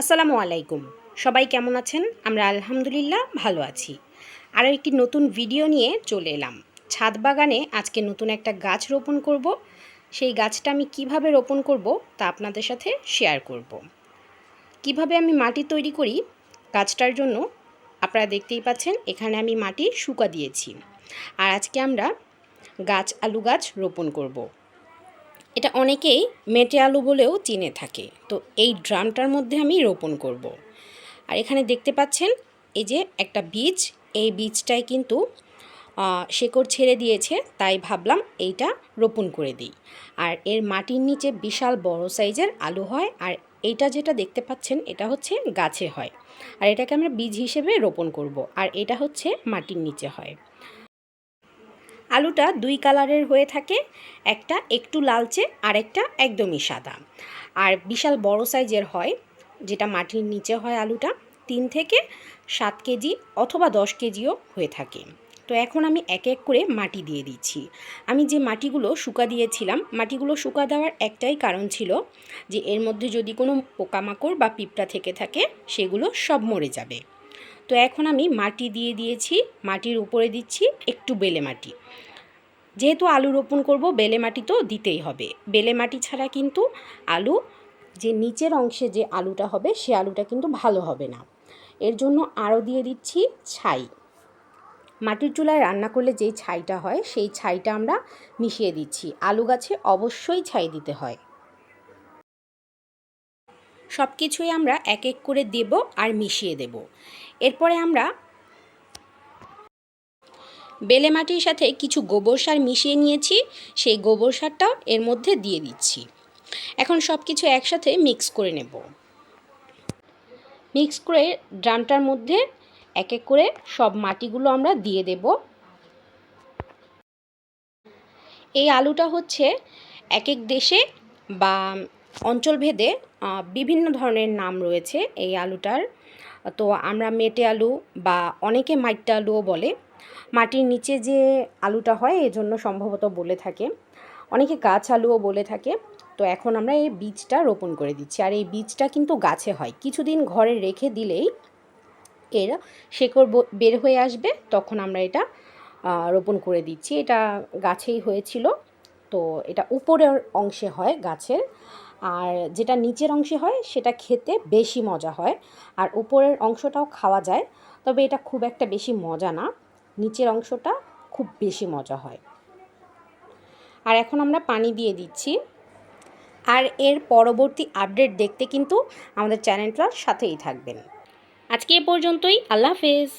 আসসালামু আলাইকুম। সবাই কেমন আছেন? আমরা আলহামদুলিল্লাহ ভালো আছি। আরও একটি নতুন ভিডিও নিয়ে চলে এলাম। ছাদ বাগানে আজকে নতুন একটা গাছ রোপণ করব। সেই গাছটা আমি কীভাবে রোপণ করব তা আপনাদের সাথে শেয়ার করব। কীভাবে আমি মাটি তৈরি করি গাছটার জন্য আপনারা দেখতেই পাচ্ছেন, এখানে আমি মাটি শুকা দিয়েছি। আর আজকে আমরা গাছ আলু গাছ রোপণ করব। এটা অনেকেই মেটে আলু বলেও চিনে থাকে। তো এই ড্রামটার মধ্যে আমি রোপণ করব। আর এখানে দেখতে পাচ্ছেন, এই যে একটা বীজ, এই বীজটাই কিন্তু শেকড় ছেড়ে দিয়েছে, তাই ভাবলাম এইটা রোপণ করে দিই। আর এর মাটির নিচে বিশাল বড় সাইজের আলু হয়, আর এইটা যেটা দেখতে পাচ্ছেন, এটা হচ্ছে গাছে হয়। আর এটাকে আমরা বীজ হিসেবে রোপণ করব, আর এটা হচ্ছে মাটির নিচে হয়। আলুটা দুই কালারের হয়ে থাকে, একটা একটু লালচে আর একটা একদমই সাদা। আর বিশাল বড় সাইজের হয়, যেটা মাটির নিচে হয় আলুটা, তিন থেকে সাত কেজি অথবা দশ কেজিও হয়ে থাকে। তো এখন আমি এক এক করে মাটি দিয়ে দিচ্ছি। আমি যে মাটিগুলো শুকা দিয়েছিলাম, মাটিগুলো শুকা দেওয়ার একটাই কারণ ছিল যে এর মধ্যে যদি কোনো পোকামাকড় বা পিঁপড়া থেকে থাকে, সেগুলো সব মরে যাবে। তো এখন আমি মাটি দিয়ে দিয়েছি, মাটির উপরে দিচ্ছি, একটু বেলে মাটি। যেহেতু আলু রোপণ করব, বেলে মাটি তো দিতেই হবে। বেলে মাটি ছাড়া কিন্তু আলু, যে নিচের অংশে যে আলুটা হবে, সে আলুটা কিন্তু ভালো হবে না। এর জন্য আরও দিয়ে দিচ্ছি ছাই। মাটির চুলায় রান্না করলে যেই ছাইটা হয়, সেই ছাইটা আমরা মিশিয়ে দিচ্ছি। আলু গাছে অবশ্যই ছাই দিতে হয়। সব কিছুই আমরা এক এক করে দেব আর মিশিয়ে দেব। এরপরে আমরা বেলে মাটির সাথে কিছু গোবর সার মিশিয়ে নিয়েছি, সেই গোবর সারটাও এর মধ্যে দিয়ে দিচ্ছি। এখন সব কিছু একসাথে মিক্স করে নেব। মিক্স করে ড্রামটার মধ্যে এক এক করে সব মাটিগুলো আমরা দিয়ে দেব। এই আলুটা হচ্ছে এক এক দেশে বা অঞ্চলভেদে বিভিন্ন ধরনের নাম রয়েছে এই আলুটার। তো আমরা মেটে আলু বা অনেকে মাইট্টা আলুও বলে। মাটির নিচে যে আলুটা হয়, এর জন্য সম্ভবত বলে থাকে। অনেকে গাছ আলুও বলে থাকে। তো এখন আমরা এই বীজটা রোপণ করে দিচ্ছি। আর এই বীজটা কিন্তু গাছে হয়। কিছুদিন ঘরে রেখে দিলেই এর শেকড় বের হয়ে আসবে। তখন আমরা এটা রোপণ করে দিচ্ছি। এটা গাছেই হয়েছিল। তো এটা উপরের অংশে হয় গাছের। আর যেটা নিচের অংশে হয়, সেটা খেতে বেশি মজা হয়। আর উপরের অংশটাও খাওয়া যায়। তবে এটা খুব একটা বেশি মজা না। নিচের অংশটা খুব বেশি মজা হয়। আর এখন আমরা পানি দিয়ে দিচ্ছি। আর এর পরবর্তী আপডেট দেখতে কিন্তু আমাদের চ্যানেলটার সাথেই থাকবেন। আজকে এ পর্যন্তই, আল্লাহ হাফেজ।